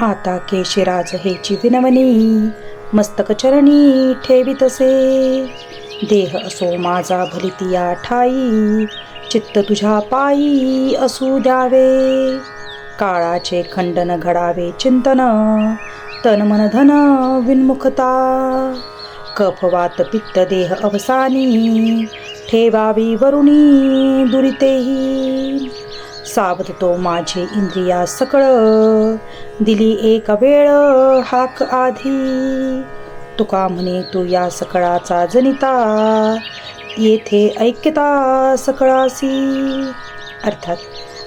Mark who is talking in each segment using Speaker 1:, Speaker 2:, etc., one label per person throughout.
Speaker 1: आता केशिराज हे विनवणी मस्तक चरणी ठेवितसे देह असो माझा भलितिया ठाई चित्त तुझ्या पायी असू द्यावे. काळाचे खंडन घडावे चिंतन तन मन धन विन्मुखता. कफवात पित्त देह अवसानी ठेवावी वरुणी दुरितेही. सावध तो माझे इंद्रिया सकळ दिली एक वेळ हाक आधी. तुका म्हणे तू या सकळाचा जनिता. येथे ऐक्यता सकळासी. अर्थात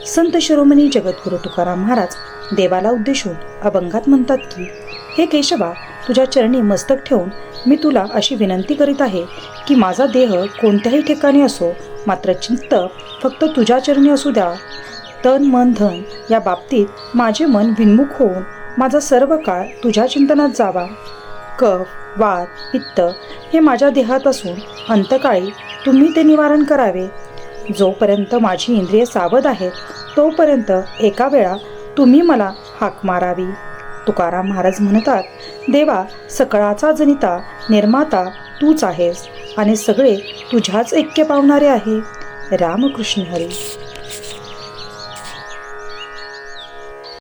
Speaker 1: संत शिरोमणी जगद्गुरु तुकाराम महाराज देवाला उद्देशून अभंगात म्हणतात की हे केशवा तुझ्या चरणी मस्तक ठेवून मी तुला अशी विनंती करीत आहे की माझा देह कोणत्याही ठिकाणी असो मात्र चित्त फक्त तुझ्या चरणी असू द्या. तन मन धन या बाबतीत माझे मन विन्मुख होऊन माझा सर्व काळ तुझ्या चिंतनात जावा. कफ वात पित्त हे माझ्या देहात असून अंतकाळी तुम्ही ते निवारण करावे. जोपर्यंत माझी इंद्रिय सावध आहेत तोपर्यंत एका वेळा तुम्ही मला हाक मारावी. तुकाराम महाराज म्हणतात देवा सकळाचा जनिता निर्माता तूच आहेस आणि सगळे तुझ्याच ऐक्य पावणारे आहे. रामकृष्ण हरी.